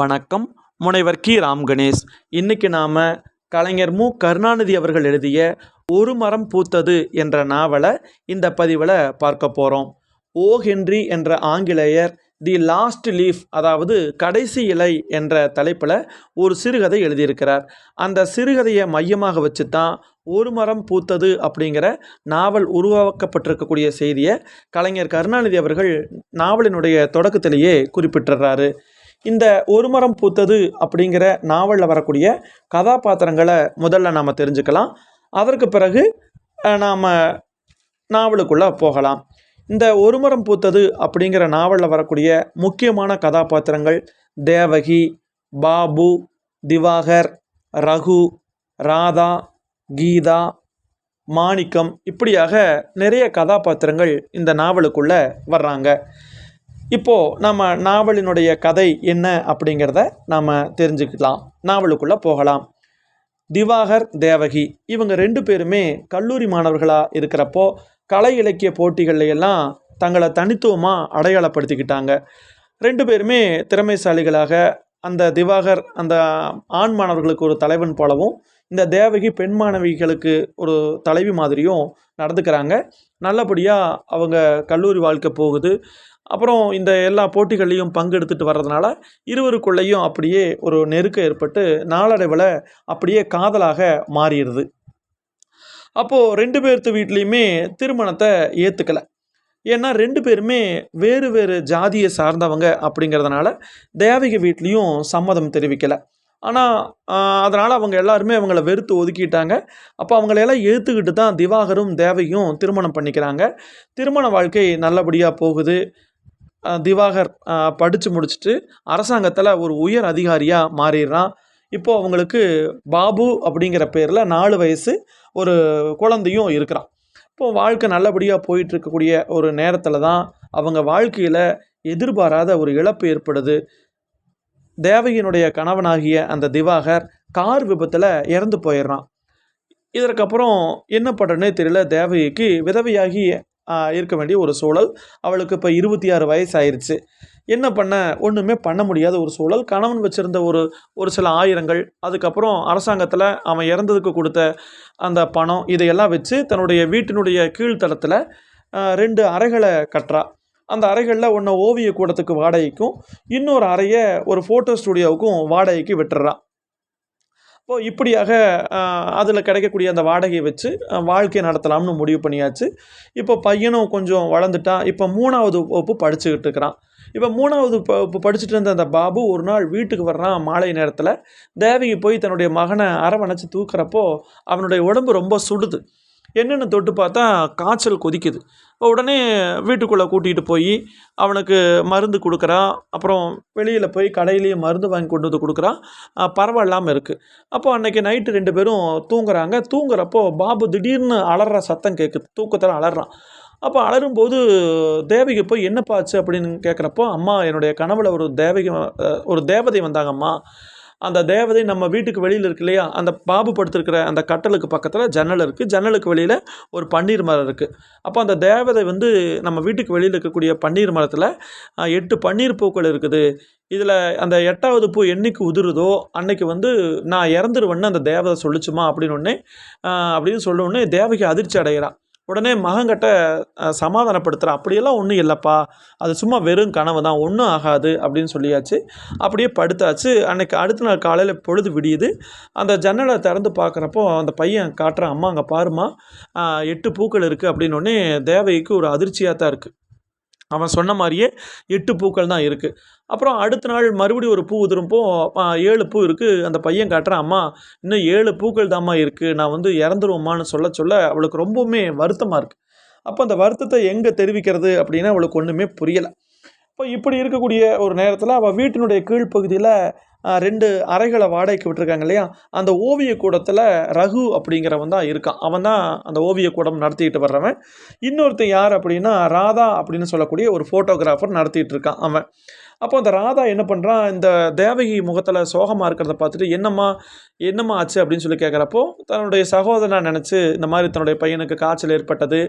வணக்கம். முனைவர் கி. ராம் கணேஷ். இன்னைக்கு நாம் கலைஞர் மு. கருணாநிதி அவர்கள் எழுதிய ஒரு மரம் பூத்தது என்ற நாவலை இந்த பதிவில் பார்க்க போகிறோம் ஓ ஹென்றி என்ற ஆங்கிலேயர் தி லாஸ்ட் லீஃப் அதாவது கடைசி இலை என்ற தலைப்பில் ஒரு சிறுகதை எழுதியிருக்கிறார். அந்த சிறுகதையை மையமாக வச்சு தான் ஒரு மரம் பூத்தது அப்படிங்கிற நாவல் உருவாக்கப்பட்டிருக்கக்கூடிய செய்தியை கலைஞர் கருணாநிதி அவர்கள் நாவலினுடைய தொடக்கத்திலேயே குறிப்பிட்டுறாரு. இந்த ஒரு மரம் பூத்தது அப்படிங்கிற நாவலில் வரக்கூடிய கதாபாத்திரங்களை முதல்ல நாம் தெரிஞ்சுக்கலாம். அதற்கு பிறகு நாம் நாவலுக்குள்ளே போகலாம். இந்த ஒரு மரம் பூத்தது அப்படிங்கிற நாவலில் வரக்கூடிய முக்கியமான கதாபாத்திரங்கள் தேவகி பாபு திவாகர் ரகு ராதா கீதா மாணிக்கம் இப்படியாக நிறைய கதாபாத்திரங்கள் இந்த நாவலுக்குள்ளே வர்றாங்க. இப்போது நம்ம நாவலினுடைய கதை என்ன அப்படிங்கிறத நாம் தெரிஞ்சுக்கலாம் நாவலுக்குள்ளே போகலாம். திவாகர் தேவகி இவங்க ரெண்டு பேருமே கல்லூரி மாணவர்களாக இருக்கிறப்போ கலை இலக்கிய போட்டிகள்லையெல்லாம் தங்களை தனித்துவமாக அடையாளப்படுத்திக்கிட்டாங்க. ரெண்டு பேருமே திறமைசாலிகளாக அந்த திவாகர் அந்த ஆண் மாணவர்களுக்கு ஒரு தலைவன் போலவும் இந்த தேவகி பெண் மாணவிகளுக்கு ஒரு தலைவி மாதிரியும் நடந்துக்கிறாங்க. நல்லபடியாக அவங்க கல்லூரி வாழ்க்கை போகுது. அப்புறம் இந்த எல்லா போட்டிகள்லையும் பங்கெடுத்துட்டு வர்றதுனால இருவருக்குள்ளேயும் அப்படியே ஒரு நெருக்கம் ஏற்பட்டு நாளடைவில் அப்படியே காதலாக மாறிடுது. அப்போது ரெண்டு பேர்த்து வீட்லேயுமே திருமணத்தை ஏற்றுக்கலை ஏன்னா ரெண்டு பேருமே வேறு வேறு ஜாதியை சார்ந்தவங்க அப்படிங்கிறதுனால தேவகி வீட்லேயும் சம்மதம் தெரிவிக்கலை. ஆனால் அதனால் அவங்க எல்லாருமே அவங்கள வெறுத்து ஒதுக்கிட்டாங்க. அப்போ அவங்களையெல்லாம் ஏற்றுக்கிட்டு தான் திவாகரும் தேவையும் திருமணம் பண்ணிக்கிறாங்க. திருமண வாழ்க்கை நல்லபடியாக போகுது. திவாகர் படித்து முடிச்சுட்டு அரசாங்கத்தில் ஒரு உயர் அதிகாரியாக மாறிடுறான். இப்போது அவங்களுக்கு பாபு அப்படிங்கிற பேரில் நாலு வயசு ஒரு குழந்தையும் இருக்கிறான். இப்போது வாழ்க்கை நல்லபடியாக போயிட்டுருக்கக்கூடிய ஒரு நேரத்தில் தான் அவங்க வாழ்க்கையில் எதிர்பாராத ஒரு இழப்பு ஏற்படுது. தேவகியினுடைய கணவனாகிய அந்த திவாகர் கார் விபத்தில் இறந்து போயிடுறான். இதற்கப்புறம் என்ன பண்ணுறனே தெரியல தேவகிக்கு விதவையாகி இருக்க வேண்டிய ஒரு சூழல். அவளுக்கு இப்போ இருபத்தி ஆறு வயசு ஆயிடுச்சு என்ன பண்ண? ஒன்றுமே பண்ண முடியாத ஒரு சூழல். கணவன் வச்சுருந்த ஒரு ஒரு சில ஆயிரங்கள் அதுக்கப்புறம் அரசாங்கத்தில் அவன் இறந்ததுக்கு கொடுத்த அந்த பணம் இதையெல்லாம் வச்சு தன்னுடைய வீட்டினுடைய கீழ்த்தளத்தில் ரெண்டு அறைகளை கட்டுறா. அந்த அறைகளில் ஒன்று ஓவிய கூடத்துக்கு வாடகைக்கும் இன்னொரு அறையை ஒரு ஃபோட்டோ ஸ்டுடியோவுக்கும் வாடகைக்கு விட்டுறான் இப்போ இப்படியாக அதில் கிடைக்கக்கூடிய அந்த வாடகையை வச்சு வாழ்க்கை வாழ்க்கையை நடத்தலாம்னு முடிவு பண்ணியாச்சு. இப்போ பையனும் கொஞ்சம் வளர்ந்துட்டான் இப்போ மூணாவது வகுப்பு படிச்சுக்கிட்டு இருக்கிறான். இப்போ மூணாவது இப்போ படிச்சுட்டு இருந்த அந்த பாபு ஒரு நாள் வீட்டுக்கு வர்றான் மாலை நேரத்தில். தேவகி போய் தன்னுடைய மகனை அரவணைச்சு தூக்குறப்போ அவனுடைய உடம்பு ரொம்ப சுடுது. என்னென்னு தொட்டு பார்த்தா காய்ச்சல் கொதிக்குது. உடனே வீட்டுக்குள்ளே கூட்டிகிட்டு போய் அவனுக்கு மருந்து கொடுக்குறான் அப்புறம் வெளியில் போய் கடையிலேயே மருந்து வாங்கி கொண்டு வந்து கொடுக்குறான் பரவாயில்லாமல் இருக்குது அப்போ அன்றைக்கி நைட்டு ரெண்டு பேரும் தூங்குறாங்க. தூங்குறப்போ பாபு திடீர்னு அலற சத்தம் கேட்குது தூக்கத்தில் அலறான் அப்போ அலரும்போது தேவகி போய் என்னப்பா ஆச்சு? அப்படின்னு கேட்குறப்போ அம்மா என்னுடைய கனவில் ஒரு தேவகி ஒரு தேவதை வந்தாங்கம்மா. அந்த தேவதை நம்ம வீட்டுக்கு வெளியில் இருக்கு இல்லையா? அந்த பாபு படுத்திருக்கிற அந்த கட்டலுக்கு பக்கத்தில் ஜன்னல் இருக்குது ஜன்னலுக்கு வெளியில் ஒரு பன்னீர் மரம் இருக்குது அப்போ அந்த தேவதை வந்து நம்ம வீட்டுக்கு வெளியில் இருக்கக்கூடிய பன்னீர் மரத்தில் எட்டு பன்னீர் பூக்கள் இருக்குது. இதில் அந்த எட்டாவது பூ என்னைக்கு உதிருதோ அன்னைக்கு வந்து நான் இறந்துருவேன்னு அந்த தேவதை சொல்லிச்சுமா? அப்படின்னு அப்படின்னு சொல்ல உடனே தேவகி அதிர்ச்சி அடைகிறான் உடனே மகங்கிட்ட ஆஹ் அப்படியெல்லாம் ஒன்றும் இல்லைப்பா. அது சும்மா வெறும் கனவு தான். ஒன்றும் ஆகாது. அப்படின்னு சொல்லியாச்சு. அப்படியே படுத்தாச்சு. அன்னைக்கு அடுத்த நாள் காலையில் பொழுது விடியுது. அந்த ஜன்னலை திறந்து பார்க்குறப்போ அந்த பையன் காட்டுறான் அம்மா அங்கே பாருமா எட்டு பூக்கள் இருக்குது அப்படின்னு தேவைக்கு தேவகிக்கு ஒரு அதிர்ச்சியாக தான் இருக்குது அவன் சொன்ன மாதிரியே எட்டு பூக்கள் தான் இருக்குது அப்புறம் அடுத்த நாள் மறுபடியும் ஒரு பூ உதிரும்போ ஏழு பூ இருக்குது அந்த பையன் காட்டுறான் அம்மா இன்னும் ஏழு பூக்கள் தாம்மா இருக்குது நான் வந்து இறந்துருவோமான்னு சொல்ல சொல்ல அவளுக்கு ரொம்பவுமே வருத்தமாக இருக்குது அப்போ அந்த வருத்தத்தை எங்கே தெரிவிக்கிறது அப்படின்னா அவளுக்கு ஒன்றுமே புரியலை. இப்போ இப்படி இருக்கக்கூடிய ஒரு நேரத்தில் அவள் வீட்டினுடைய கீழ்ப்பகுதியில் ரெண்டு அறைகளை வாடகைக்கு விட்டுருக்காங்க இல்லையா? அந்த ஓவிய கூடத்தில் ரகு அப்படிங்கிறவன் தான் இருக்கான். அவன் தான் அந்த ஓவிய கூடம் நடத்திக்கிட்டு வர்றவன். இன்னொருத்தன் யார் அப்படின்னா ராதா அப்படின்னு சொல்லக்கூடிய ஒரு ஃபோட்டோகிராஃபர் நடத்திட்டு இருக்கான் அவன். அப்போ அந்த ராதா என்ன பண்ணுறான் இந்த தேவகி முகத்தில் சோகமாக இருக்கிறத பார்த்துட்டு என்னம்மா என்னம்மா ஆச்சு? அப்படின்னு சொல்லி கேட்குறப்போ தன்னுடைய சகோதரனை நினச்சி இந்த மாதிரி தன்னுடைய பையனுக்கு காய்ச்சல் ஏற்பட்டது.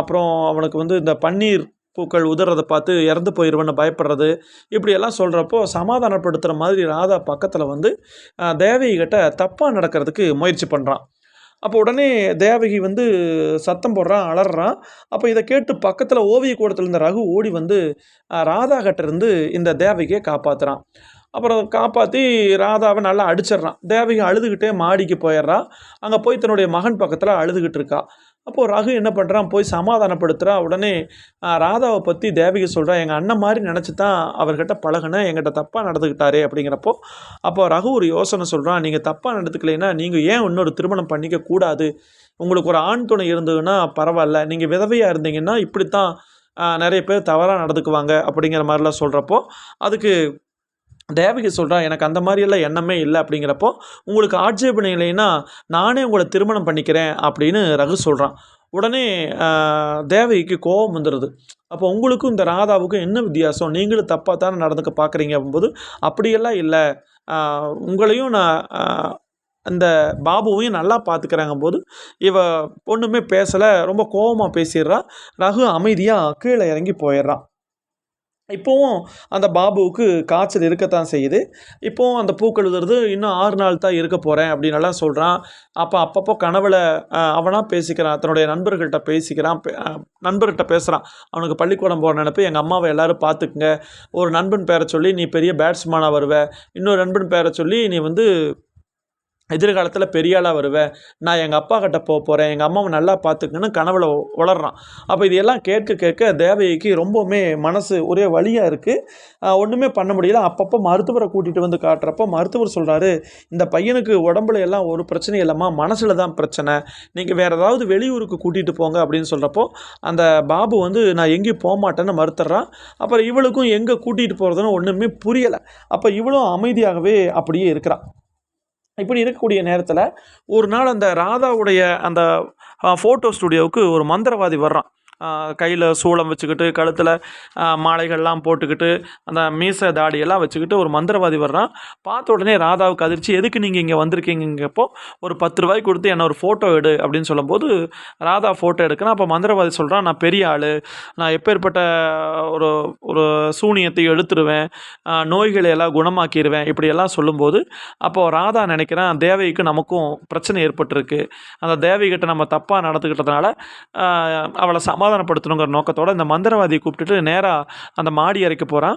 அப்புறம் அவனுக்கு வந்து இந்த பன்னீர் பூக்கள் உதறதை பார்த்து இறந்து போயிடுவேன்னு பயப்படுறது. இப்படியெல்லாம் சொல்கிறப்போ சமாதானப்படுத்துகிற மாதிரி ராதா பக்கத்தில் வந்து தேவகிகிட்ட தப்பாக நடக்கிறதுக்கு முயற்சி பண்ணுறான் அப்போ உடனே தேவகி வந்து சத்தம் போடுறான் அலறான். அப்போ இதை கேட்டு பக்கத்தில் ஓவிய கூடத்தில் இருந்த ரகு ஓடி வந்து ராதா கிட்டேருந்து இந்த தேவகியை காப்பாற்றுறான் அப்புறம் காப்பாற்றி ராதாவை நல்லா அடிச்சிடுறான். தேவகி அழுதுகிட்டே மாடிக்கு போயிடுறா. அங்கே போய் தன்னுடைய மகன் பக்கத்தில் அழுதுகிட்டு இருக்கா. அப்போது ரகு என்ன பண்ணுறான் போய் சமாதானப்படுத்துகிறா உடனே ராதாவை பற்றி தேவகி சொல்கிறா எங்கள் அண்ணன் மாதிரி நினச்சி தான் அவர்கிட்ட பழகினேன் எங்கிட்ட தப்பாக நடந்துக்கிட்டாரே அப்படிங்கிறப்போ அப்போ ரகு ஒரு யோசனை சொல்கிறான் நீங்கள் தப்பாக நடந்துக்கலைன்னா நீங்கள் ஏன் இன்னொரு திருமணம் பண்ணிக்க கூடாது? உங்களுக்கு ஒரு ஆண் துணை இருந்ததுன்னா பரவாயில்ல. நீங்கள் விதவையாக இருந்தீங்கன்னா இப்படித்தான் தான் நிறைய பேர் தவறாக நடந்துக்குவாங்க அப்படிங்கிற மாதிரிலாம் சொல்கிறப்போ அதுக்கு தேவகி சொல்கிறா எனக்கு அந்த மாதிரியெல்லாம் எண்ணமே இல்லை அப்படிங்கிறப்போ உங்களுக்கு ஆட்சேபனை இல்லைன்னா நானே உங்களை திருமணம் பண்ணிக்கிறேன் அப்படின்னு ரகு சொல்கிறான் உடனே தேவகிக்கு கோபம் வந்துடுது அப்போ உங்களுக்கும் இந்த ராதாவுக்கும் என்ன வித்தியாசம்? நீங்களும் தப்பாக தானே நடந்துக்க பார்க்குறீங்க அப்படிம்போது அப்படியெல்லாம் இல்லை. உங்களையும் நான் அந்த பாபுவையும் நல்லா பார்த்துக்கிறாங்க போது இவ ஒன்றுமே பேசலை ரொம்ப கோபமாக பேசிடுறா. ரகு அமைதியாக கீழே இறங்கி போயிடுறான் இப்போவும் அந்த பாபுவுக்கு காய்ச்சல் இருக்கத்தான் செய்யுது. இப்போவும் அந்த பூக்கழுதுறது இன்னும் ஆறு நாள் தான் இருக்க போகிறேன் அப்படின்னு சொல்கிறான் அப்போ அப்பப்போ கனவுல அவனாக பேசிக்கிறான். தன்னுடைய நண்பர்கள்ட்ட பேசிக்கிறான். நண்பர்கிட்ட பேசுகிறான் அவனுக்கு பள்ளிக்கூடம் போகிற நினப்பு. எங்கள் அம்மாவை எல்லோரும் பார்த்துக்குங்க. ஒரு நண்பன் பேரை சொல்லி நீ பெரிய பேட்ஸ்மேனாக வருவ. இன்னொரு நண்பன் பேரை சொல்லி நீ வந்து எதிர்காலத்தில் பெரிய ஆளாக வருவேன் நான் எங்கள் அப்பா கிட்ட போக போகிறேன் எங்கள் அம்மாவை நல்லா பார்த்துக்கன்னு கனவுல வளர்றான் அப்போ இதெல்லாம் கேட்க கேட்க தேவகிக்கு ரொம்பவுமே மனசு ஒரே வழியாக இருக்குது ஒன்றுமே பண்ண முடியல. அப்பப்போ மருத்துவரை கூட்டிகிட்டு வந்து காட்டுறப்போ மருத்துவர் சொல்கிறாரு இந்த பையனுக்கு உடம்புல எல்லாம் ஒரு பிரச்சனை இல்லைம்மா மனசில் தான் பிரச்சனை. நீங்கள் வேறு ஏதாவது வெளியூருக்கு கூட்டிகிட்டு போங்க அப்படின்னு சொல்கிறப்போ அந்த பாபு வந்து நான் எங்கேயும் போக மாட்டேன்னு மறுத்துறான். அப்புறம் இவளுக்கும் எங்கே கூட்டிகிட்டு போகிறதுன்னு ஒன்றுமே புரியலை. அப்போ இவளும் அமைதியாகவே அப்படியே இருக்கிறான் இப்படி இருக்கக்கூடிய நேரத்தில் ஒரு நாள் அந்த ராதாவுடைய அந்த ஃபோட்டோ ஸ்டுடியோவுக்கு ஒரு மந்திரவாதி வர்றான். கையில் சூளம் வச்சுக்கிட்டு கழுத்தில் மாலைகள்லாம் போட்டுக்கிட்டு அந்த மீச தாடியெல்லாம் வச்சுக்கிட்டு ஒரு மந்திரவாதி வர்றான். பார்த்த உடனே ராதாவுக்கு அதிர்ச்சி. எதுக்கு நீங்கள் இங்கே வந்திருக்கீங்கப்போ ஒரு பத்து ரூபாய் கொடுத்து என்ன ஒரு ஃபோட்டோ எடு அப்படின்னு சொல்லும்போது ராதா ஃபோட்டோ எடுக்கிறான். அப்போ மந்திரவாதி சொல்கிறான் நான் பெரிய ஆள். நான் எப்பேற்பட்ட ஒரு ஒரு சூனியத்தை எடுத்துருவேன். நோய்களை எல்லாம் குணமாக்கிடுவேன் இப்படியெல்லாம் சொல்லும்போது அப்போது ராதா நினைக்கிறேன் தேவைக்கு நமக்கும் பிரச்சனை ஏற்பட்டிருக்கு. அந்த தேவைகிட்ட நம்ம தப்பாக நடந்துக்கிட்டதுனால அவளை சம சமாதானப்படுத்தணுங்கிற நோக்கத்தோட இந்த மந்திரவாதியை கூப்பிட்டுட்டு நேராக அந்த மாடி அறைக்கு போகிறான்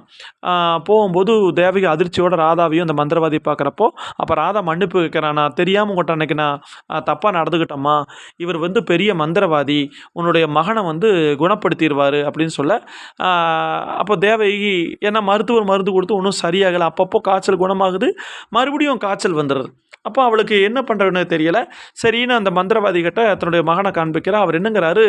போகும்போது தேவகி அதிர்ச்சியோட ராதாவையும் அந்த மந்திரவாதியை பார்க்குறப்போ அப்போ ராதா மன்னிப்பு கேட்குறான்? நான் தெரியாமல் உங்கள்கிட்ட அன்னைக்கு நான் தப்பாக நடந்துக்கிட்டோம்மா இவர் வந்து பெரிய மந்திரவாதி. உன்னுடைய மகனை வந்து குணப்படுத்திடுவார் அப்படின்னு சொல்ல அப்போ தேவகி ஏன்னா மருத்துவர் மருந்து கொடுத்து ஒன்றும் சரியாகலை. அப்பப்போ காய்ச்சல் குணமாகுது. மறுபடியும் காய்ச்சல் வந்துடுது. அப்போ அவளுக்கு என்ன பண்ணுறதுன்னு தெரியலை. சரின்னு அந்த மந்திரவாதி கிட்ட தன்னுடைய மகனை காண்பிக்கிறா. அவர் என்னங்கிறாரு?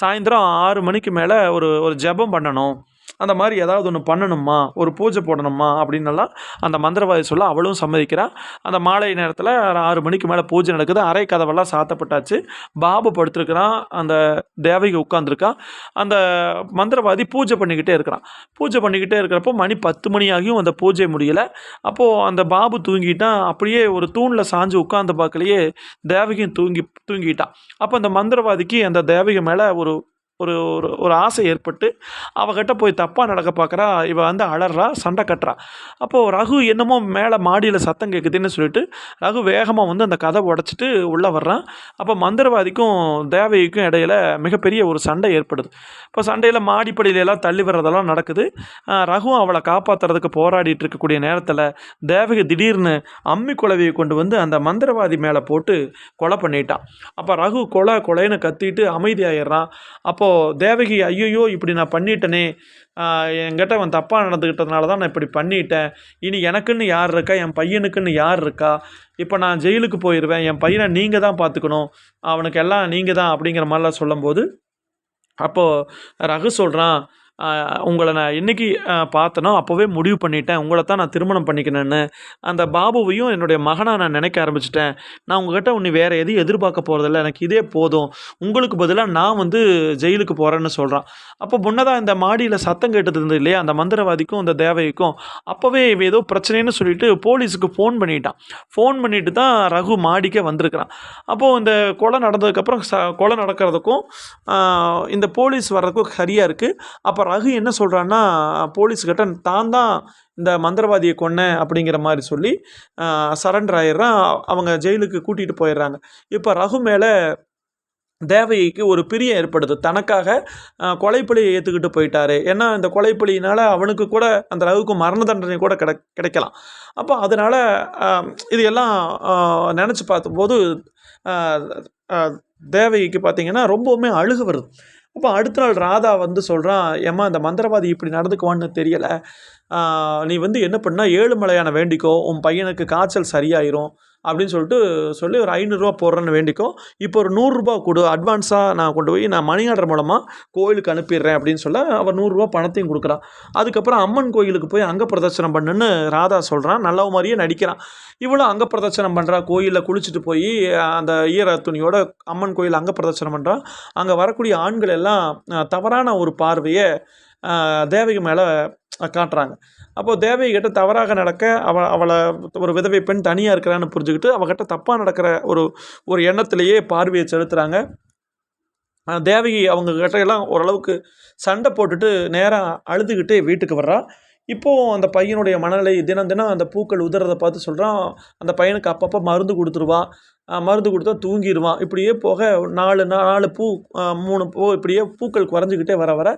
சாயந்தரம் ஆறு மணிக்கு மேலே ஒரு ஒரு ஜெபம் பண்ணணும். அந்த மாதிரி ஏதாவது ஒன்று பண்ணணுமா? ஒரு பூஜை போடணுமா? அப்படின்னெல்லாம் அந்த மந்திரவாதி சொல்ல அவளும் சம்மதிக்கிறா. அந்த மாலை நேரத்தில் ஆறு மணிக்கு மேலே பூஜை நடக்குது. அரை கதவெல்லாம் சாத்தப்பட்டாச்சு. பாபு படுத்துருக்கிறான் அந்த தேவகி உட்காந்துருக்கா அந்த மந்திரவாதி பூஜை பண்ணிக்கிட்டே இருக்கிறான். பூஜை பண்ணிக்கிட்டே இருக்கிறப்போ மணி பத்து மணி ஆகியும் அந்த பூஜை முடியலை. அப்போது அந்த பாபு தூங்கிட்டான் அப்படியே ஒரு தூணில் சாஞ்சு உட்காந்து பார்க்கலையே தேவகியும் தூங்கி தூங்கிட்டான் அப்போ அந்த மந்திரவாதிக்கு அந்த தேவகி மேலே ஒரு ஒரு ஒரு ஒரு ஆசை ஏற்பட்டு அவகிட்ட போய் தப்பாக நடக்க பார்க்குறா இவ வந்து அலறா சண்டை கட்டுறா. அப்போது ரகு என்னமோ மேலே மாடியில் சத்தம் கேட்குதுன்னு சொல்லிட்டு ரகு வேகமாக வந்து அந்த கதை உடச்சிட்டு உள்ளே வர்றான் அப்போ மந்திரவாதிக்கும் தேவகிக்கும் இடையில மிகப்பெரிய ஒரு சண்டை ஏற்படுது. இப்போ சண்டையில் மாடிப்படியில எல்லாம் தள்ளி வர்றதெல்லாம் நடக்குது. ரகுவும் அவளை காப்பாற்றுறதுக்கு போராடிட்டு இருக்கக்கூடிய நேரத்தில் தேவகி திடீர்னு அம்மி குலவையை கொண்டு வந்து அந்த மந்திரவாதி மேலே போட்டு கொலை பண்ணிட்டான். அப்போ ரகு கொலை கொலைன்னு கத்திட்டு அமைதியாயிடுறான். அப்போது தேவகி ஐயோ இப்படி நான் பண்ணிட்டேனே. என்கிட்ட அவன் தப்பாக நடந்துக்கிட்டதுனால தான் நான் இப்படி பண்ணிட்டேன். இனி எனக்குன்னு யார் இருக்கா? என் பையனுக்குன்னு யார் இருக்கா? இப்போ நான் ஜெயிலுக்கு போயிடுவேன் என் பையனை நீங்கள் தான் பார்த்துக்கணும். அவனுக்கு எல்லாம் நீங்கள் தான் அப்படிங்கிற மாதிரிலாம் சொல்லும்போது அப்போது ரகு சொல்கிறான் உங்களை நான் இன்றைக்கி பார்த்தனோ அப்போவே முடிவு பண்ணிட்டேன். உங்களை தான் நான் திருமணம் பண்ணிக்கணும்னு. அந்த பாபுவையும் என்னுடைய மகனாக நான் நினைக்க ஆரம்பிச்சிட்டேன். நான் உங்ககிட்ட உன்னை வேறு எதுவும் எதிர்பார்க்க போகிறதில்ல எனக்கு இதே போதும். உங்களுக்கு பதிலாக நான் வந்து ஜெயிலுக்கு போகிறேன்னு சொல்கிறான் அப்போ முன்னதாக இந்த மாடியில் சத்தம் கேட்டது இருந்தது இல்லையா? அந்த மந்திரவாதிக்கும் அந்த தேவைக்கும் அப்போவே ஏதோ பிரச்சனைன்னு சொல்லிட்டு போலீஸுக்கு ஃபோன் பண்ணிட்டான். ஃபோன் பண்ணிட்டு தான் ரகு மாடிக்கே வந்திருக்கிறான். அப்போது இந்த கொலை நடந்ததுக்கப்புறம் ச கொலை நடக்கிறதுக்கும் இந்த போலீஸ் வர்றதுக்கும் சரியாக இருக்குது அப்போ ரகு என்ன சொல்கிறான்னா போலீஸ்கிட்ட தான் தான் இந்த மந்திரவாதியை கொன்ன அப்படிங்கிற மாதிரி சொல்லி சரண்டர் ஆயிடுறான். அவங்க ஜெயிலுக்கு கூட்டிகிட்டு போயிடுறாங்க. இப்போ ரகு மேலே தேவகிக்கு ஒரு பிரியம் ஏற்படுது. தனக்காக கொலைப்பலியை ஏற்றுக்கிட்டு போயிட்டாரு. ஏன்னா இந்த கொலைப்பலியினால் அவனுக்கு கூட அந்த ரகுக்கு மரண தண்டனை கூட கிடை கிடைக்கலாம். அப்போ அதனால் இது எல்லாம் நினச்சி பார்த்தபோது தேவகிக்கு பார்த்திங்கன்னா ரொம்பவுமே அழுக வருது. அப்போ அடுத்த நாள் ராதா வந்து சொல்கிறான் ஏம்மா இந்த மந்திரவாதி இப்படி நடந்துக்குவான்னு தெரியலை. நீ வந்து என்ன பண்ணால் ஏழு மலையான வேண்டிக்கோ உன் பையனுக்கு காய்ச்சல் சரியாயிரும். அப்படின்னு சொல்லிட்டு சொல்லி ஒரு ஐநூறுரூவா போடுறேன்னு வேண்டிக்கோ. இப்போ ஒரு நூறுரூபா கொடு அட்வான்ஸாக நான் கொண்டு போய் நான் மணி ஆர்டர் மூலமாக கோயிலுக்கு அனுப்பிடுறேன் அப்படின்னு சொல்ல அவர் நூறுரூவா பணத்தையும் கொடுக்குறான். அதுக்கப்புறம் அம்மன் கோயிலுக்கு போய் அங்க பிரதட்சணம் பண்ணுன்னு ராதா சொல்கிறான் நல்ல மாதிரியே நடிக்கிறான். இவ்வளோ அங்க பிரதட்சணம் பண்ணுறா கோயிலில் குளிச்சுட்டு போய் அந்த ஈர துணியோட அம்மன் கோயில் அங்கே பிரதட்சணம் பண்ணுறா அங்கே வரக்கூடிய ஆண்கள் எல்லாம் தவறான ஒரு பார்வையை தேவகி மேலே காட்டுறாங்க. அப்போது தேவகி கிட்ட தவறாக நடக்க அவ அவளை ஒரு விதவை பெண் தனியாக இருக்கிறான்னு புரிஞ்சுக்கிட்டு அவகிட்ட தப்பாக நடக்கிற ஒரு ஒரு எண்ணத்திலேயே பார்வையை செலுத்துகிறாங்க தேவகி அவங்க கிட்ட எல்லாம் ஓரளவுக்கு சண்டை போட்டுட்டு நேராக அழுதுகிட்டே வீட்டுக்கு வர்றா. இப்போது அந்த பையனுடைய மனநிலை தினம் தினம் அந்த பூக்கள் உதறதை பார்த்து சொல்கிறான் அந்த பையனுக்கு அப்பப்போ மருந்து கொடுத்துருவா. மருந்து கொடுத்தா தூங்கிடுவான். இப்படியே போக நாலு நாலு பூ மூணு பூ இப்படியே பூக்கள் குறைஞ்சிக்கிட்டே வர வர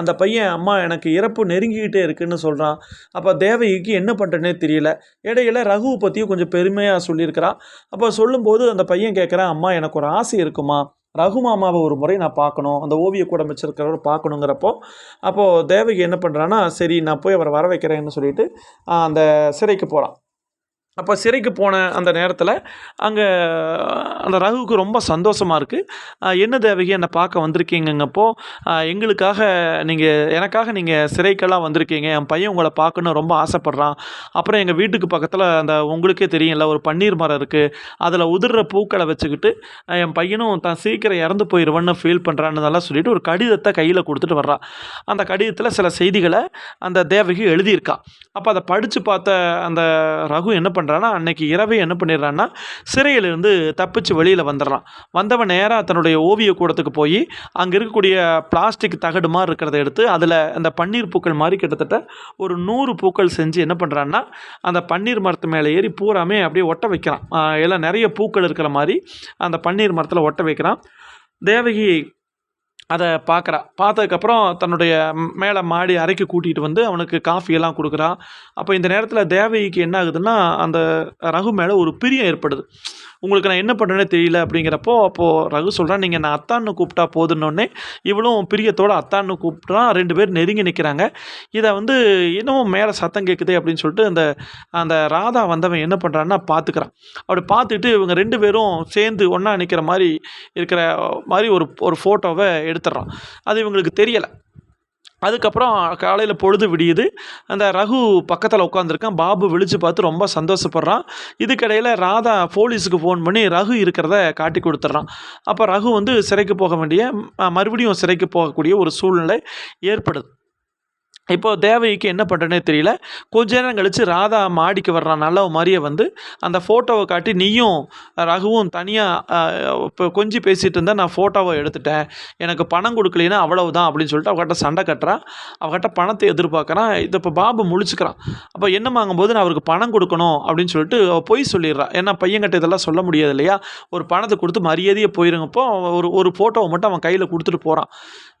அந்த பையன் அம்மா எனக்கு இறப்பு நெருங்கிக்கிட்டே இருக்குன்னு சொல்கிறான் அப்போ தேவகிக்கு என்ன பண்ணுறேனே தெரியல. இடையில ரகுவை பற்றியும் கொஞ்சம் பெருமையாக சொல்லியிருக்கிறான். அப்போ சொல்லும்போது அந்த பையன் கேட்குறான் அம்மா எனக்கு ஒரு ஆசை இருக்குமா? ரகு மாமாவை ஒரு முறை நான் பார்க்கணும். அந்த ஓவிய கூட வச்சிருக்கிறவர் பார்க்கணுங்கிறப்போ. அப்போது தேவகி என்ன பண்ணுறான்னா சரி நான் போய் அவரை வர வைக்கிறேன்னு சொல்லிட்டு அந்த சிறைக்கு போகிறான் அப்போ சிறைக்கு போன அந்த நேரத்தில் அங்கே அந்த ரகுவுக்கு ரொம்ப சந்தோஷமாக இருக்குது என்ன தேவகி என்னை பார்க்க வந்திருக்கீங்கங்கப்போ எங்களுக்காக நீங்கள் எனக்காக நீங்கள் சிறைக்கெல்லாம் வந்திருக்கீங்க. என் பையன் உங்களை பார்க்கணும் ரொம்ப ஆசைப்பட்றான். அப்புறம் எங்கள் வீட்டுக்கு பக்கத்தில் அந்த உங்களுக்கே தெரியும்ல ஒரு பன்னீர் மரம் இருக்குது அதில் உதிர்ற பூக்களை வச்சுக்கிட்டு என் பையனும் தான் சீக்கிரம் இறந்து போயிடுவேன்னு ஃபீல் பண்ணுறான்னு சொல்லிட்டு ஒரு கடிதத்தை கையில் கொடுத்துட்டு வர்றான் அந்த கடிதத்தில் சில செய்திகளை அந்த தேவகி எழுதியிருக்கா. அப்போ அதை படித்து பார்த்த அந்த ரகு என்ன பண்ணுறான்னா அன்னைக்கு இரவே என்ன பண்ணிடுறான்னா சிறையிலிருந்து தப்பிச்சு வெளியில் வந்துடுறான். வந்தவன் நேராக தன்னுடைய ஓவிய கூடத்துக்கு போய் அங்கே இருக்கக்கூடிய பிளாஸ்டிக் தகடு மாதிரி இருக்கிறத எடுத்து அதில் அந்த பன்னீர் பூக்கள் மாதிரி கிட்டத்தட்ட ஒரு நூறு பூக்கள் செஞ்சு என்ன பண்ணுறான்னா அந்த பன்னீர் மரத்து மேலே ஏறி பூராமே அப்படியே ஒட்ட வைக்கிறான். எல்லாம் நிறைய பூக்கள் இருக்கிற மாதிரி அந்த பன்னீர் மரத்தில் ஒட்ட வைக்கிறான். தேவகி அதை பார்க்குறா. பார்த்ததுக்கப்புறம் தன்னுடைய மேலே மாடி அறைக்கு கூட்டிகிட்டு வந்து அவனுக்கு காஃபியெல்லாம் கொடுக்குறா. அப்போ இந்த நேரத்தில் தேவகிக்கு என்ன ஆகுதுன்னா அந்த ரகு மேலே ஒரு பிரியம் ஏற்படுது. உங்களுக்கு நான் என்ன பண்ணுறேனே தெரியல அப்படிங்கிறப்போ அப்போது ரகு சொல்கிறான் நீங்கள் நான் அத்தான்னு கூப்பிட்டா போதுன்னொடனே இவளும் பிரியத்தோடு அத்தான்னு கூப்பிட்றான் ரெண்டு பேர் நெருங்கி நிற்கிறாங்க இதை வந்து இன்னமும் மேலே சத்தம் கேட்குதே அப்படின்னு சொல்லிட்டு அந்த அந்த ராதா வந்தவன் என்ன பண்ணுறான்னா பார்த்துக்கிறான் அப்படி பார்த்துட்டு இவங்க ரெண்டு பேரும் சேர்ந்து ஒன்றா நிற்கிற மாதிரி இருக்கிற மாதிரி ஒரு ஒரு ஃபோட்டோவை எடுத்துடுறான். அது இவங்களுக்கு தெரியலை. அதுக்கப்புறம் காலையில் பொழுது விடியுது. அந்த ரகு பக்கத்தில் உட்காந்துருக்கான் பாபு விழிச்சு பார்த்து ரொம்ப சந்தோஷப்படுறான். இதுக்கிடையில் ராதா போலீஸுக்கு ஃபோன் பண்ணி ரகு இருக்கிறத காட்டி கொடுத்துட்றான். அப்போ ரகு வந்து சிறைக்கு போக வேண்டிய மறுபடியும் சிறைக்கு போகக்கூடிய ஒரு சூழ்நிலை ஏற்படுது. இப்போ தேவகிக்கு என்ன பண்ணுறேனே தெரியல. கொஞ்ச நேரம் கழித்து ராதா மாடிக்கு வர்றான் நல்ல மாதிரியே வந்து அந்த ஃபோட்டோவை காட்டி நீயும் ரகுவும் தனியாக இப்போ கொஞ்சி பேசிகிட்டு இருந்தால் நான் ஃபோட்டோவை எடுத்துட்டேன். எனக்கு பணம் கொடுக்கலைன்னா அவ்வளவுதான் அப்படின்னு சொல்லிட்டு அவகிட்ட சண்டை கட்டுறான் அவகிட்ட பணத்தை எதிர்பார்க்குறான் இது இப்போ பாபு முழிச்சுக்கிறான். அப்போ என்ன வாங்கும்போது நான் அவருக்கு பணம் கொடுக்கணும் அப்படின்னு சொல்லிட்டு பொய் சொல்லிடுறான் ஏன்னா பையன்கிட்ட இதெல்லாம் சொல்ல முடியாது இல்லையா? ஒரு பணத்தை கொடுத்து மரியாதையே போயிருங்கப்போ ஒரு ஒரு ஃபோட்டோவை மட்டும் அவன் கையில் கொடுத்துட்டு போகிறான்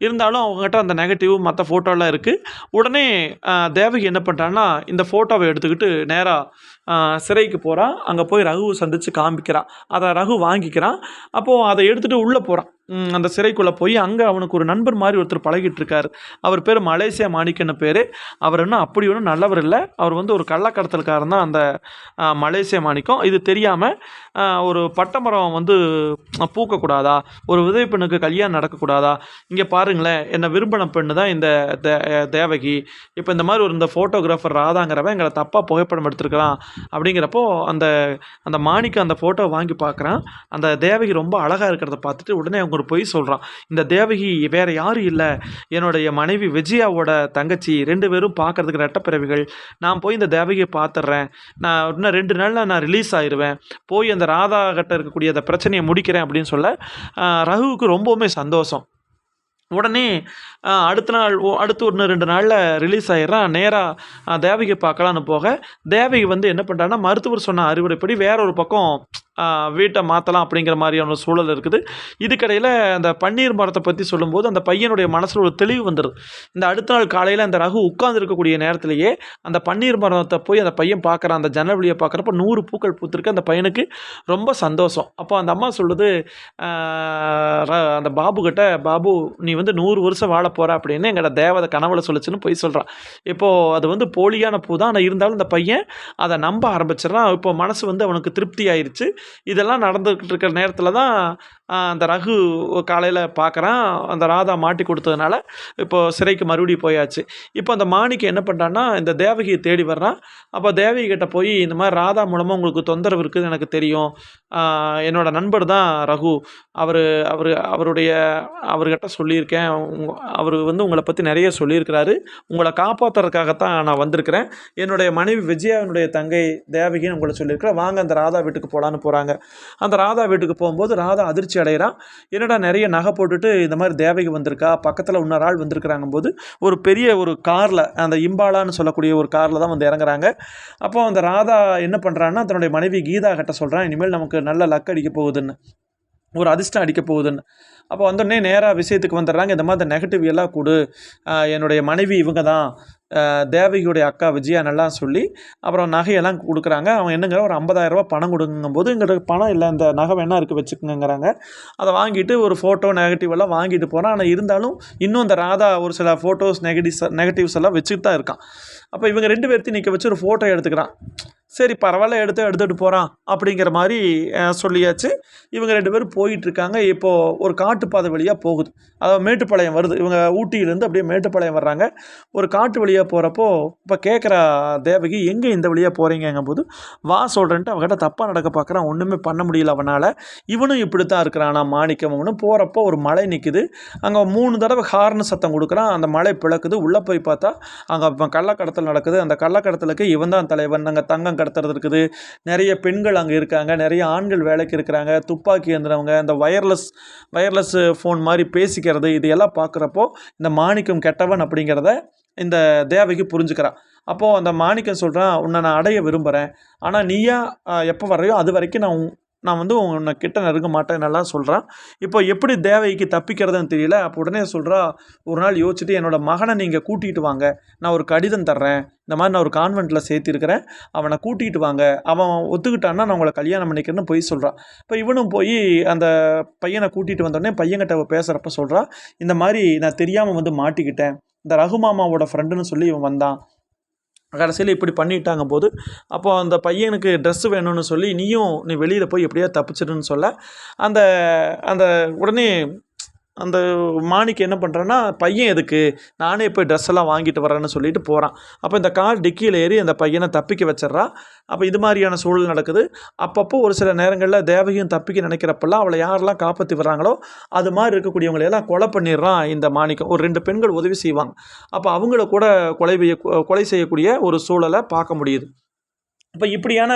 இருந்தாலும் அவங்ககிட்ட அந்த நெகட்டிவ் மற்ற ஃபோட்டோலாம் இருக்குது உடனே தேவகி என்ன பண்ணுறான்னா இந்த ஃபோட்டோவை எடுத்துக்கிட்டு நேராக சிறைக்கு போகிறான் அங்கே போய் ரகுவை சந்தித்து காமிக்கிறான் அதை ரகு வாங்கிக்கிறான் அப்போது அதை எடுத்துகிட்டு உள்ளே போகிறான் அந்த சிறைக்குள்ளே போய் அங்கே அவனுக்கு ஒரு நண்பர் மாதிரி ஒருத்தர் பழகிட்டு இருக்காரு அவர் பேர் மலேசியா மாணிக்கன்னு பேர். அவர் இன்னும் அப்படி ஒன்றும் நல்லவர் இல்லை. அவர் வந்து ஒரு கள்ளக்கடத்தலுக்காரன் தான் அந்த மலேசிய மலேசியா மாணிக்கம். இது தெரியாமல் ஒரு பட்டமரம் வந்து பூக்கக்கூடாதா? ஒரு விதவை பெண்ணுக்கு கல்யாணம் நடக்கக்கூடாதா? இங்கே பாருங்களேன் என்னை விரும்பின பெண்ணு தான் இந்த தே- தேவகி. இப்போ இந்த மாதிரி ஒரு இந்த ஃபோட்டோகிராஃபர் ராதாங்கிறவன் எங்களை தப்பாக புகைப்படம் எடுத்திருக்கிறான். அப்படிங்கிறப்போ அந்த அந்த மாணிக்கம் அந்த ஃபோட்டோ வாங்கி பார்க்குறான். அந்த தேவகி ரொம்ப அழகாக இருக்கிறத பார்த்துட்டு உடனே அவங்க ஒரு பொய் சொல்கிறான் இந்த தேவகி வேறு யாரும் இல்லை. என்னுடைய மனைவி விஜயாவோட தங்கச்சி ரெண்டு பேரும் பார்க்கறதுக்கு ரெட்டப்பிறவிகள் நான் போய் இந்த தேவகியை பார்த்துட்றேன். நான் இன்னும் ரெண்டு நாளில் நான் ரிலீஸ் ஆயிடுவேன் போய் அந்த ராதா கிட்ட இருக்கக்கூடிய அந்த பிரச்சனையை முடிக்கிறேன் அப்படின்னு சொல்ல ரகுவுக்கு ரொம்பவுமே சந்தோஷம். உடனே அடுத்த நாள் ஓ அடுத்து ஒன்று ரெண்டு நாளில் ரிலீஸ் ஆயிடுறான். நேராக தேவகி பார்க்கலான்னு போக தேவகி வந்து என்ன பண்ணுறான்னா மருத்துவர் சொன்ன அறிவுரைப்படி வேற ஒரு பக்கம் வீட்டை மாற்றலாம் அப்படிங்கிற மாதிரியான ஒரு சூழல் இருக்குது. இதுக்கடையில் அந்த பன்னீர் மரத்தை பற்றி சொல்லும்போது அந்த பையனுடைய மனசில் ஒரு தெளிவு வந்துடுது இந்த அடுத்த நாள் காலையில் அந்த ரகு உட்கார்ந்துருக்கக்கூடிய நேரத்திலேயே அந்த பன்னீர் மரத்தை போய் அந்த பையன் பார்க்குறான். அந்த ஜன்னல் வழியை பார்க்குறப்ப நூறு பூக்கள் பூத்திருக்கு. அந்த பையனுக்கு ரொம்ப சந்தோஷம். அப்போ அந்த அம்மா சொல்லுது அந்த பாபு கிட்ட பாபு நீ வந்து நூறு வருஷம் வாழ போகிற அப்படின்னு எங்களோட தேவதை கனவுல சொல்லுச்சுன்னு போய் சொல்கிறான் இப்போது அது வந்து போலியான பூ தான். ஆனால் இருந்தாலும் இந்த பையன் அதை நம்ப ஆரம்பிச்சிடறான். இப்போ மனசு வந்து அவனுக்கு திருப்தி ஆயிடுச்சு இதெல்லாம் நடந்துக்கிட்டு இருக்கிற நேரத்தில் தான் அந்த ரகு காலையில் பார்க்குறான் அந்த ராதா மாட்டி கொடுத்ததுனால இப்போது சிறைக்கு மறுபடியும் போயாச்சு. இப்போ அந்த மாணிக்கம் என்ன பண்ணுறான்னா இந்த தேவகியை தேடி வர்றான். அப்போ தேவகி கிட்ட போய் இந்த மாதிரி ராதா மூலமாக உங்களுக்கு தொந்தரவு இருக்குதுன்னு எனக்கு தெரியும். என்னோடய நண்பர் தான் ரகு. அவர் அவர் அவருடைய அவர்கிட்ட சொல்லியிருக்கேன். அவர் வந்து உங்களை பற்றி நிறைய சொல்லியிருக்கிறாரு. உங்களை காப்பாற்றுறதுக்காகத்தான் நான் வந்திருக்கிறேன். என்னுடைய மனைவி விஜயாவினுடைய தங்கை தேவகின்னு உங்களை சொல்லியிருக்கிறேன். வாங்க அந்த ராதா வீட்டுக்கு போகலான்னு போகிறாங்க அந்த ராதா வீட்டுக்கு போகும்போது ராதா அதிர்ச்சி அடைகிறான். என்னடா நிறைய நகை போட்டுட்டு இந்த மாதிரி தேவைக்கு வந்திருக்கா? பக்கத்தில் இன்னொரு ஆள் வந்திருக்கிறாங்க போது ஒரு பெரிய ஒரு காரில் அந்த இம்பாலான்னு சொல்லக்கூடிய ஒரு காரில் தான் வந்து இறங்குறாங்க. அப்போ அந்த ராதா என்ன பண்ணுறான்னா தன்னுடைய மனைவி கீதா கிட்ட சொல்கிறான் இனிமேல் நமக்கு நல்ல லக் அடிக்க போகுதுன்னு. ஒரு அதிர்ஷ்டம் அடிக்க போகுதுன்னு. அப்போ வந்தோடனே நேராக விஷயத்துக்கு வந்துடுறாங்க. இந்த மாதிரி நெகட்டிவ் எல்லாம் கொடு. என்னுடைய மனைவி இவங்க தான் தேவகியுடைய அக்கா விஜயா நல்லா சொல்லி அப்புறம் நகையெல்லாம் கொடுக்குறாங்க. அவன் என்னங்கிற ஒரு 50000 ரூபா பணம் கொடுங்கும்போது எங்களுக்கு பணம் இல்லை இந்த நகை வேணா இருக்குது வச்சுக்கோங்கிறாங்க அதை வாங்கிட்டு ஒரு ஃபோட்டோ நெகட்டிவ் எல்லாம் வாங்கிட்டு போகிறான் ஆனால் இருந்தாலும் இன்னும் அந்த ராதா ஒரு சில ஃபோட்டோஸ் நெகட்டிவ்ஸ் நெகட்டிவ்ஸ் எல்லாம் வச்சுட்டு தான் இருக்கான். அப்போ இவங்க ரெண்டு பேர்த்தையும் நிற்க வச்சு ஒரு ஃபோட்டோ எடுத்துக்கிறான். சரி பரவாயில்ல எடுத்து எடுத்துகிட்டு போகிறான் அப்படிங்கிற மாதிரி சொல்லியாச்சு. இவங்க ரெண்டு பேரும் போயிட்டுருக்காங்க. இப்போது ஒரு காட்டுப்பாதை வழியாக போகுது. அதாவது மேட்டுப்பாளையம் வருது. இவங்க ஊட்டியிலேருந்து அப்படியே மேட்டுப்பாளையம் வர்றாங்க. ஒரு காட்டு வழியாக போகிறப்போ இப்போ கேட்குற தேவகி எங்கே இந்த வழியாக போகிறீங்கங்கும் போது வா சொல்கிறேன்ட்டு அவங்ககிட்ட தப்பாக நடக்க பார்க்குறான் ஒன்றுமே பண்ண முடியல அவனால். இவனும் இப்படி தான் இருக்கிறானா மாணிக்கம் அவனும் போகிறப்போ ஒரு மலை நிற்குது அங்கே மூணு தடவை ஹார்னு சத்தம் கொடுக்குறான். அந்த மலை பிளக்குது. உள்ளே போய் பார்த்தா அங்கே கள்ளக்கடத்தல் நடக்குது. அந்த கள்ளக்கடத்தலுக்கு இவன் தான் தலைவன். அங்கே தங்கம் கடத்துறது இருக்குது. நிறைய பெண்கள் அங்கே இருக்காங்க. நிறைய ஆண்கள் வேலைக்கு இருக்கிறாங்க. துப்பாக்கி ஏந்திரவங்க இந்த வயர்லெஸ் வயர்லெஸ் ஃபோன் மாதிரி பேசிக்கிறது இது எல்லாம் பார்க்குறப்போ இந்த மாணிக்கம் கெட்டவன் அப்படிங்கிறத இந்த தேவகி புரிஞ்சுக்கிறான் அப்போது அந்த மாணிக்கம் சொல்கிறான் உன்னை நான் அடைய விரும்புகிறேன் ஆனால் நீயா எப்போ வரையோ அது வரைக்கும் நான் நான் வந்து உன்னை கிட்ட நெருங்க மாட்டேன் நல்லா சொல்கிறான் இப்போ எப்படி தேவைக்கு தப்பிக்கிறதுன்னு தெரியல. அப்போ உடனே சொல்கிறா ஒரு நாள் யோசிச்சுட்டு என்னோட மகனை நீங்கள் கூட்டிகிட்டு வாங்க. நான் ஒரு கடிதம் தர்றேன். இந்த மாதிரி நான் ஒரு கான்வெண்ட்டில் சேர்த்திருக்கிறேன். அவனை கூட்டிகிட்டு வாங்க. அவன் ஒத்துக்கிட்டான்னா நான் உங்களை கல்யாணம் பண்ணிக்கிறேன்னு போய் சொல்கிறான் இப்போ இவனும் போய் அந்த பையனை கூட்டிகிட்டு வந்தோடனே பையன்கிட்ட அவ பேசுகிறப்ப சொல்கிறா இந்த மாதிரி நான் தெரியாமல் வந்து மாட்டிக்கிட்டேன். இந்த ரகுமாமாவோட ஃப்ரெண்டுன்னு சொல்லி இவன் வந்தான். கடைசியில் இப்படி பண்ணிட்டாங்க போது அப்போ அந்த பையனுக்கு ட்ரெஸ்ஸு வேணும்னு சொல்லி நீயும் நீ வெளியில் போய் எப்படியா தப்பிச்சிடுன்னு சொல்ல அந்த அந்த உடனே அந்த மாணிக்கு என்ன பண்ணுறான்னா பையன் எதுக்கு? நானே போய் ட்ரெஸ் எல்லாம் வாங்கிட்டு வரேன்னு சொல்லிட்டு போகிறான் அப்போ இந்த கார் டிக்கியில் ஏறி அந்த பையனை தப்பிக்க வச்சிடுறா. அப்போ இது மாதிரியான சூழல் நடக்குது. அப்பப்போ ஒரு சில நேரங்களில் தேவகியும் தப்பிக்க நினைக்கிறப்பெல்லாம் அவளை யாரெல்லாம் காப்பாற்றி வர்றாங்களோ அது மாதிரி இருக்கக்கூடியவங்களை எல்லாம் கொலை பண்ணிடுறான் இந்த மாணிக்கம். ஒரு ரெண்டு பெண்கள் உதவி செய்வாங்க. அப்போ அவங்கள கூட கொலை செய்ய கொலை செய்யக்கூடிய ஒரு சூழலை பார்க்க முடியுது. இப்போ இப்படியான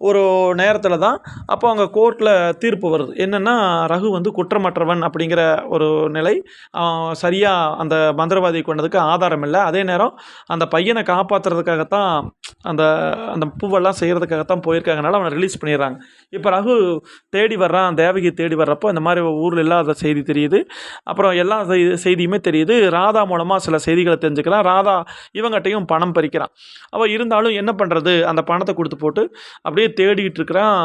ஒரு நேரத்தில் தான் அப்போ அவங்க கோர்ட்டில் தீர்ப்பு வருது. என்னென்னா ரகு வந்து குற்றமற்றவன் அப்படிங்கிற ஒரு நிலை சரியாக அந்த மந்திரவாதியை கொண்டதுக்கு ஆதாரம் இல்லை. அதே நேரம் அந்த பையனை காப்பாற்றுறதுக்காகத்தான் அந்த அந்த பூவெல்லாம் செய்கிறதுக்காகத்தான் போயிருக்காங்கனால அவனை ரிலீஸ் பண்ணிடுறாங்க. இப்போ ரகு தேடி வர்றான் தேவகி தேடி வர்றப்போ இந்த மாதிரி ஊரில் இல்லாத செய்தி தெரியுது. அப்புறம் எல்லா செய்தியுமே தெரியுது. ராதா மூலமாக சில செய்திகளை தெரிஞ்சுக்கிறான் ராதா இவங்ககிட்டையும் பணம் பறிக்கிறான். அவள் இருந்தாலும் என்ன பண்ணுறது அந்த பணத்தை கொடுத்து போட்டு அப்படியே தேடிட்டு இருக்கிறான்.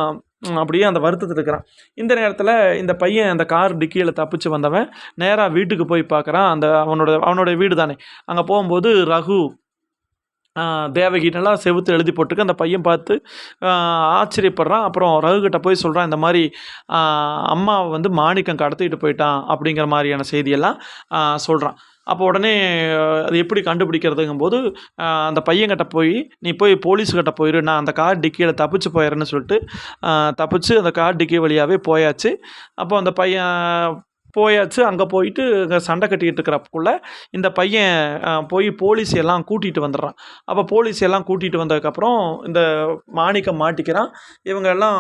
அப்படியே அந்த வருத்தத்தில் இருக்கிறான். இந்த நேரத்தில் இந்த பையன் அந்த கார் டிக்கியில் தப்பிச்சு வந்தவன் நேராக வீட்டுக்கு போய் பார்க்குறான் அந்த அவனோட அவனோட வீடு தானே. அங்கே போகும்போது ரகு ஆஹ், தேவகி நல்லா செவுத்து எழுதி போட்டிருக்கு அந்த பையன் பார்த்து ஆச்சரியப்படுறான். அப்புறம் ரகுகிட்ட போய் சொல்கிறான் இந்த மாதிரி அம்மாவை வந்து மாணிக்கம் கடத்திட்டு போயிட்டான். அப்படிங்கிற மாதிரியான செய்தியெல்லாம் சொல்கிறான் அப்போ உடனே அது எப்படி கண்டுபிடிக்கிறதுங்கும்போது அந்த பையன்கிட்ட போய் நீ போய் போலீஸ்கிட்ட போயிரு. நான் அந்த கார் டிக்கியில் தப்பிச்சு போயிடுறேன்னு சொல்லிட்டு தப்பிச்சு அந்த கார் டிக்கி வழியாகவே போயாச்சு. அப்போ அந்த பையன் போயாச்சு அங்கே போயிட்டு அங்கே சண்டை கட்டிக்கிட்டு இருக்கிறப்பக்குள்ள இந்த பையன் போய் போலீஸ் எல்லாம் கூட்டிகிட்டு வந்துடுறான். அப்போ போலீஸ் எல்லாம் கூட்டிகிட்டு வந்ததுக்கப்புறம் இந்த மாணிக்கம் மாட்டிக்கிறான். இவங்க எல்லாம்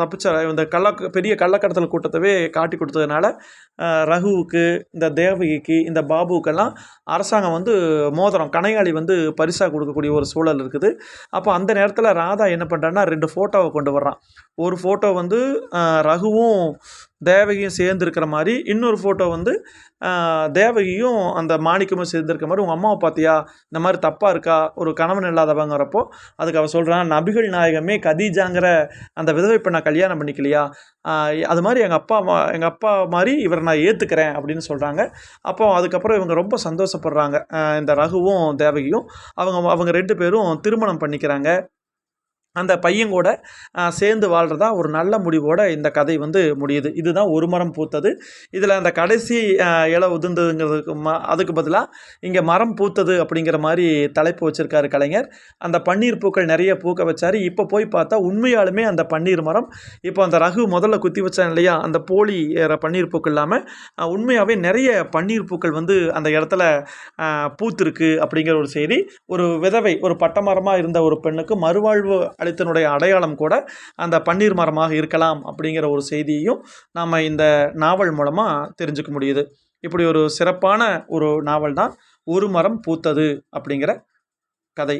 தப்பிச்ச இந்த கள்ள பெரிய கள்ளக்கடத்தல் கூட்டத்தவே காட்டி கொடுத்ததுனால ரகுவுக்கு இந்த தேவகிக்கு இந்த பாபுக்கெல்லாம் அரசாங்கம் வந்து மோதிரம் கனையாளி வந்து பரிசாக கொடுக்கக்கூடிய ஒரு சூழல் இருக்குது. அப்போ அந்த நேரத்தில் ராதா என்ன பண்ணுறான்னா ரெண்டு ஃபோட்டோவை கொண்டு வர்றான். ஒரு ஃபோட்டோ வந்து ரகுவும் தேவகியும் சேர்ந்துருக்கிற மாதிரி இன்னொரு ஃபோட்டோ வந்து தேவகியும் அந்த மாணிக்கமும் சேர்ந்துருக்க மாதிரி உங்கள் அம்மாவை பார்த்தியா? இந்த மாதிரி தப்பாக இருக்கா? ஒரு கணவன் இல்லாதவங்கிறப்போ? அதுக்கு அவள் சொல்கிறான் நபிகள் நாயகமே கதீஜாங்கிற அந்த விதவை இப்போ நான் கல்யாணம் பண்ணிக்கலையா? அது மாதிரி எங்கள் அப்பா அம்மா எங்கள் அப்பா மாதிரி இவரை நான் ஏற்றுக்கிறேன் அப்படின்னு சொல்கிறாங்க அப்போ அதுக்கப்புறம் இவங்க ரொம்ப சந்தோஷப்படுறாங்க. இந்த ரகுவும் தேவகியும் அவங்க அவங்க ரெண்டு பேரும் திருமணம் பண்ணிக்கிறாங்க. அந்த பையன் கூட சேர்ந்து வாழ்கிறதா ஒரு நல்ல முடிவோட இந்த கதை வந்து முடியுது. இதுதான் ஒரு மரம் பூத்தது. இதில் அந்த கடைசி இலை உதிர்ந்ததுங்கிறதுக்கு ம அதுக்கு பதிலாக இங்கே மரம் பூத்தது அப்படிங்கிற மாதிரி தலைப்பு வச்சுருக்காரு கலைஞர். அந்த பன்னீர் பூக்கள் நிறைய பூக்க வச்சார். இப்போ போய் பார்த்தா உண்மையாலுமே அந்த பன்னீர் மரம் இப்போ அந்த ரகு முதல்ல குத்தி வச்சான் இல்லையா? அந்த போலி ஏற பன்னீர் பூக்கள் இல்லாமல் உண்மையாகவே நிறைய பன்னீர் பூக்கள் வந்து அந்த இடத்துல பூத்திருக்கு அப்படிங்கிற ஒரு செய்தி. ஒரு விதவை ஒரு பட்டமரமாக இருந்த ஒரு பெண்ணுக்கு மறுவாழ்வு அளித்தனுடைய அடையாளம் கூட அந்த பன்னீர் மரமாக இருக்கலாம் அப்படிங்கிற ஒரு செய்தியையும் நாம் இந்த நாவல் மூலமாக தெரிஞ்சுக்க முடியுது. இப்படி ஒரு சிறப்பான ஒரு நாவல் தான் ஒரு மரம் பூத்தது அப்படிங்கிற கதை.